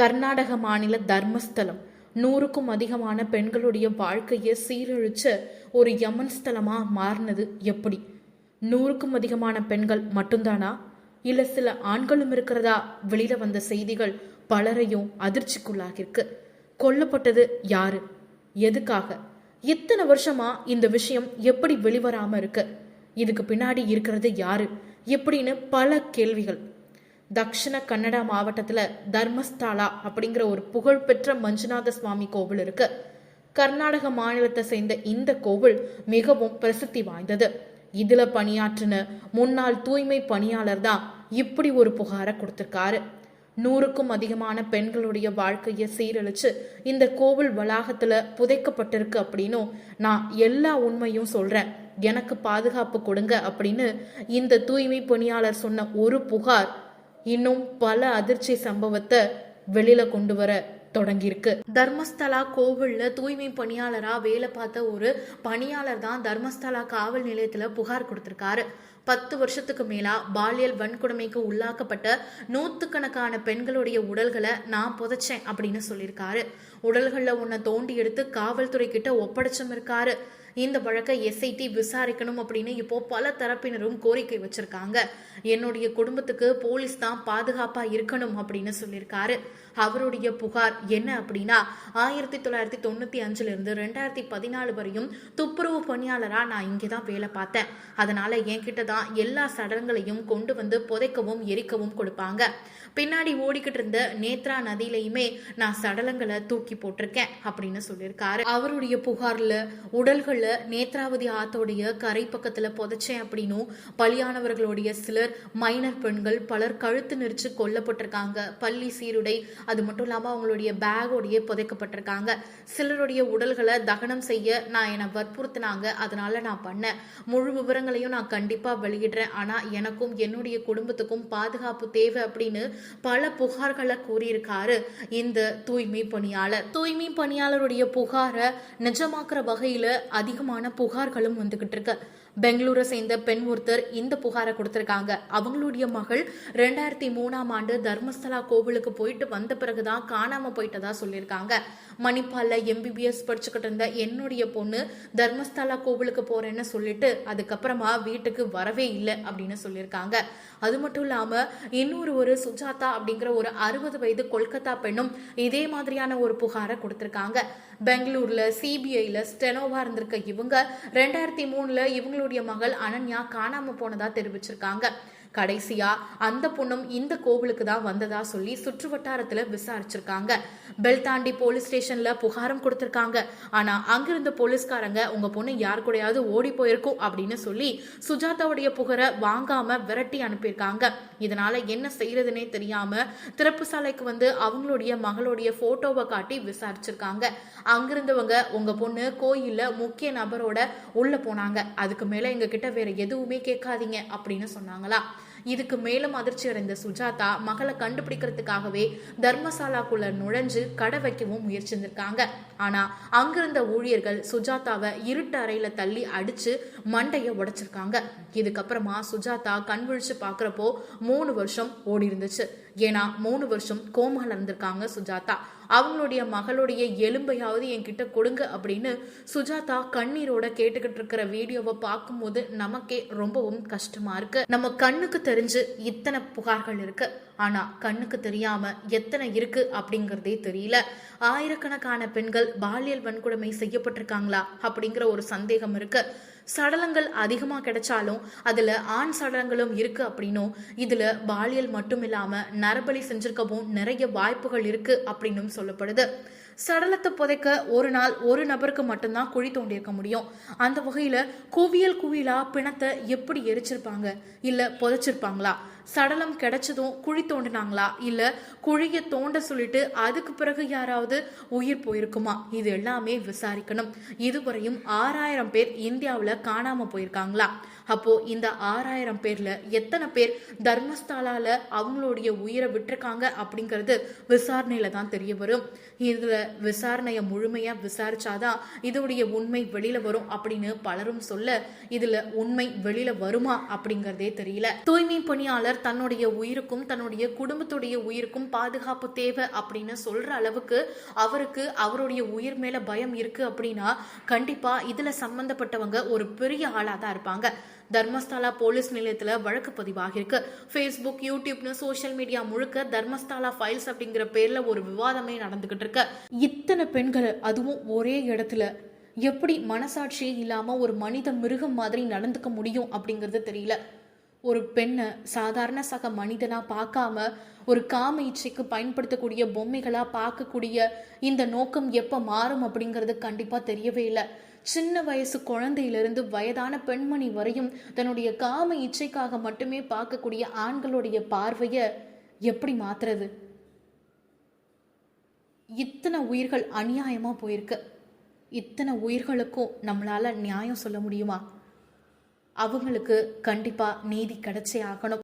கர்நாடக மாநில தர்மஸ்தலம். நூறுக்கும் அதிகமான பெண்களுடைய வாழ்க்கையை சீரழிச்ச ஒரு யமன் ஸ்தலமா மாறினது எப்படி? நூறுக்கும் அதிகமான பெண்கள் மட்டும்தானா? இல்ல சில ஆண்களும் இருக்கிறதா? வெளியில வந்த செய்திகள் பலரையும் அதிர்ச்சிக்குள்ளாகிருக்கு கொல்லப்பட்டது யாரு? எதுக்காக? எத்தனை வருஷமா இந்த விஷயம் எப்படி வெளிவராம இருக்கு? இதுக்கு பின்னாடி இருக்கிறது யாரு? எப்படின்னு பல கேள்விகள். தக்ஷிண கன்னடா மாவட்டத்துல தர்மஸ்தாலா அப்படிங்கிற ஒரு புகழ்பெற்ற மஞ்சுநாத சுவாமி கோவில் இருக்கு. கர்நாடக மாநிலத்தை சேர்ந்த இந்த கோவில் மிகவும் பிரசித்தி வாய்ந்தது. இதுல பணியாற்றின முன்னாள் தூய்மை பணியாளர் தான் இப்படி ஒரு புகாரை கொடுத்திருக்காரு. நூறுக்கும் அதிகமான பெண்களுடைய வாழ்க்கையை சீரழிச்சு இந்த கோவில் வளாகத்துல புதைக்கப்பட்டிருக்கு அப்படின்னும் நான் எல்லா உண்மையும் சொல்றேன். எனக்கு பாதுகாப்பு கொடுங்க அப்படின்னு இந்த தூய்மை பணியாளர் சொன்ன ஒரு புகார் இன்னும் பல அதிர்ச்சி சம்பவத்தை வெளியில கொண்டு வர தொடங்கியிருக்கு. தர்மஸ்தலா கோவில்ல தூய்மை பணியாளரா வேலை பார்த்த ஒரு பணியாளர் தான் தர்மஸ்தலா காவல் நிலையத்துல புகார் கொடுத்திருக்காரு. பத்து வருஷத்துக்கு மேலா பாலியல் வன்கொடுமைக்கு உள்ளாக்கப்பட்ட நூத்துக்கணக்கான பெண்களுடைய உடல்களை நான் புதைச்சேன் அப்படின்னு சொல்லியிருக்காரு. உடல்கள்ல உன்னை தோண்டி எடுத்து காவல்துறை கிட்ட ஒப்படைச்சும் இருக்காரு. இந்த வழக்கை எஸ்ஐடி விசாரிக்கணும் அப்படின்னு இப்போ பல தரப்பினரும் கோரிக்கை வச்சிருக்காங்க. என்னுடைய குடும்பத்துக்கு போலீஸ் தான் பாதுகாப்பா இருக்கணும் அப்படின்னு சொல்லியிருக்காரு. அவருடைய புகார் என்ன அப்படின்னா ஆயிரத்தி தொள்ளாயிரத்தி தொண்ணூத்தி அஞ்சுல இருந்து ரெண்டாயிரத்தி பதினாலு வரையும் துப்புரவு பணியாளரா நான் இங்கே தான் வேலை பார்த்தேன். அதனால என்கிட்ட தான் எல்லா சடங்களையும் கொண்டு வந்து புதைக்கவும் எரிக்கவும் கொடுப்பாங்க. பின்னாடி ஓடிக்கிட்டு இருந்த நேத்ரா நதியிலையுமே நான் சடலங்களை தூக்கி போட்டிருக்கேன் அப்படின்னு சொல்லியிருக்காரு. அவருடைய புகார்ல நேத்ராவதி ஆத்தோடைய கரை பக்கத்துல புதைச்சேன் அப்படின்னும் பலியானவர்களுடைய சிலர் மைனர் பெண்கள் பலர் கழுத்து நெரிச்சு கொல்லப்பட்டிருக்காங்க. பள்ளி சீருடை அது மட்டும் இல்லாம அவங்களுடைய பேகோடைய புதைக்கப்பட்டிருக்காங்க. சிலருடைய உடல்களை தகனம் செய்ய நான் என்னை வற்புறுத்தினாங்க. அதனால நான் பண்ணேன். முழு விவரங்களையும் நான் கண்டிப்பா வெளியிடுறேன். ஆனா எனக்கும் என்னுடைய குடும்பத்துக்கும் பாதுகாப்பு தேவை அப்படின்னு பல புகார்களை கூறியிருக்காரு இந்த தூய்மை பணியாளர். தூய்மை பணியாளருடைய புகாரை நிஜமாக்குற வகையில அதிகமான புகார்களும் வந்துகிட்டு இருக்கு. பெங்களூரை சேர்ந்த பெண் ஒருத்தர் இந்த புகாரை கொடுத்திருக்காங்க. அவங்களுடைய மகள் ரெண்டாயிரத்தி மூணாம் ஆண்டு தர்மஸ்தலா கோவிலுக்கு போயிட்டு வந்த பிறகுதான் காணாம போயிட்டதா சொல்லியிருக்காங்க. மணிப்பால்ல எம்பிபிஎஸ் படிச்சுக்கிட்டு இருந்த என்னுடைய பொண்ணு தர்மஸ்தலா கோவிலுக்கு போறேன்னு சொல்லிட்டு அதுக்கப்புறமா வீட்டுக்கு வரவே இல்லை அப்படின்னு சொல்லியிருக்காங்க. அது மட்டும் இல்லாம இன்னொரு ஒரு சுஜாதா அப்படிங்கிற ஒரு அறுபது வயது கொல்கத்தா பெண்ணும் இதே மாதிரியான ஒரு புகாரை கொடுத்திருக்காங்க. பெங்களூர்ல சிபிஐல ஸ்டெனோவா இருந்திருக்க இவங்க ரெண்டாயிரத்தி மூணுல இவங்களுடைய மகள் அனன்யா காணாம போனதா தெரிவிச்சிருக்காங்க. கடைசியா அந்த பொண்ணும் இந்த கோவிலுக்கு தான் வந்ததா சொல்லி சுற்று வட்டாரத்துல விசாரிச்சிருக்காங்க. பெல்தாண்டி போலீஸ் ஸ்டேஷன்ல புகாரம் கொடுத்திருக்காங்க. ஆனா அங்கிருந்த போலீஸ்காரங்க உங்க பொண்ணு யார் கூடயாவது ஓடி போயிருக்கும் அப்படின்னு சொல்லி சுஜாதாவுடைய புகரை வாங்காம விரட்டி அனுப்பியிருக்காங்க. இதனால என்ன செய்யறதுனே தெரியாம திறப்பு சாலைக்கு வந்து அவங்களுடைய மகளுடைய போட்டோவை காட்டி விசாரிச்சிருக்காங்க. அங்கிருந்தவங்க உங்க பொண்ணு கோயில்ல முக்கிய நபரோட உள்ள போனாங்க. அதுக்கு மேல எங்க கிட்ட வேற எதுவுமே கேட்காதீங்க அப்படின்னு சொன்னாங்களா. இதுக்கு மேலும் அதிர்ச்சி அடைந்த சுஜாதா மகளை கண்டுபிடிக்கிறதுக்காகவே தர்மசாலாக்குள்ள நுழைஞ்சு கடை வைக்கவும் முயற்சிருந்திருக்காங்க ஆனா அங்கிருந்த ஊழியர்கள் சுஜாதாவை இருட்டு அறையில தள்ளி அடிச்சு மண்டைய உடைச்சிருக்காங்க. இதுக்கப்புறமா சுஜாதா கண் விழிச்சு பாக்குறப்போ மூணு வருஷம் ஓடி இருந்துச்சு ஏன்னா மூணு வருஷம் கோமால இருந்திருக்காங்க சுஜாதா. அவங்களுடைய மகளுடைய எலும்பையாவது என்கிட்ட கொடுங்க அப்படின்னு சுஜாதா கண்ணீரோட கேட்டுக்கிட்டு இருக்கிற வீடியோவை பார்க்கும்போது நமக்கே ரொம்பவும் கஷ்டமா இருக்கு. நம்ம கண்ணுக்கு தெரிஞ்சு இத்தனை புகார்கள் இருக்கு. ஆனா கண்ணுக்கு தெரியாம எத்தனை இருக்கு அப்படிங்கறதே தெரியல. ஆயிரக்கணக்கான பெண்கள் பாலியல் வன்கொடுமை செய்யப்பட்டிருக்காங்களா அப்படிங்கிற ஒரு சந்தேகம் இருக்கு. சடலங்கள் அதிகமாக கிடைச்சாலும் அதில் ஆண் சடலங்களும் இருக்குது அப்படின்னும் இதில் பாலியல் மட்டும் இல்லாமல் நரபலி செஞ்சிருக்கவும் நிறைய வாய்ப்புகள் இருக்குது அப்படின்னும் சொல்லப்படுது. சடலத்தை புதைக்க ஒரு நாள் ஒரு நபருக்கு மட்டும்தான் குழி தோண்டியிருக்க முடியும். அந்த வகையில் குவியல் குவியலாக பிணத்தை எப்படி எரிச்சிருப்பாங்க? இல்லை புதைச்சிருப்பாங்களா? சடலம் கிடைச்சதும் குழி தோண்டினாங்களா? இல்ல குழிய தோண்ட சொல்லிட்டு அதுக்கு பிறகு யாராவது உயிர் போயிருக்குமா? இது எல்லாமே விசாரிக்கணும். இதுவரையும் ஆறாயிரம் பேர் இந்தியாவில் காணாம போயிருக்காங்களா? அப்போ இந்த ஆறாயிரம் பேர்ல எத்தனை பேர் தர்மஸ்தாலால அவங்களுடைய உயிரை விட்டுருக்காங்க அப்படிங்கிறது விசாரணையில தான் தெரிய வரும். இதுல விசாரணையை முழுமையா விசாரிச்சாதான் இதோடைய உண்மை வெளியில வரும் அப்படின்னு பலரும் சொல்ல இதுல உண்மை வெளியில வருமா அப்படிங்கறதே தெரியல. தூய்மை பணியாளர் தன்னுடைய உயிருக்கும் தன்னுடைய குடும்பத்துடைய உயிருக்கும் பாதுகாப்பு தேவை அப்படின்னு சொல்ற அளவுக்கு அவருக்கு அவருடைய உயிர் மேல பயம் இருக்கு அப்படின்னா கண்டிப்பா இதுல சம்பந்தப்பட்டவங்க ஒரு பெரிய ஆளா தான் இருப்பாங்க. தர்மஸ்தாலா போலீஸ் நிலையத்துல வழக்கு பதிவாகிருக்கு ஃபேஸ்புக் யூடியூப்னு சோஷியல் மீடியா முழுக்க தர்மஸ்தாலா ஃபைல்ஸ் அப்படிங்கிற பேர்ல ஒரு விவாதமே நடந்துகிட்டு இருக்கு. இத்தனை பெண்கள் அதுவும் ஒரே இடத்துல. எப்படி மனசாட்சியே இல்லாம ஒரு மனித மிருகம் மாதிரி நடந்துக்க முடியும் அப்படிங்கிறது தெரியல. ஒரு பெண்ணை சாதாரண சக மனிதனா பார்க்காம ஒரு காம இச்சைக்கு பயன்படுத்தக்கூடிய பொம்மைகளா பார்க்கக்கூடிய இந்த நோக்கம் எப்ப மாறும் அப்படிங்கிறது கண்டிப்பா தெரியவே இல்லை. சின்ன வயசு குழந்தையிலிருந்து வயதான பெண்மணி வரையும் தன்னுடைய காம இச்சைக்காக மட்டுமே பார்க்கக்கூடிய ஆண்களுடைய பார்வையை எப்படி மாத்துறது? இத்தனை உயிர்கள் அநியாயமா போயிருக்கு. இத்தனை உயிர்களுக்கும் நம்மளால நியாயம் சொல்ல முடியுமா? அவங்களுக்கு கண்டிப்பா நீதி கிடைச்சே ஆகணும்.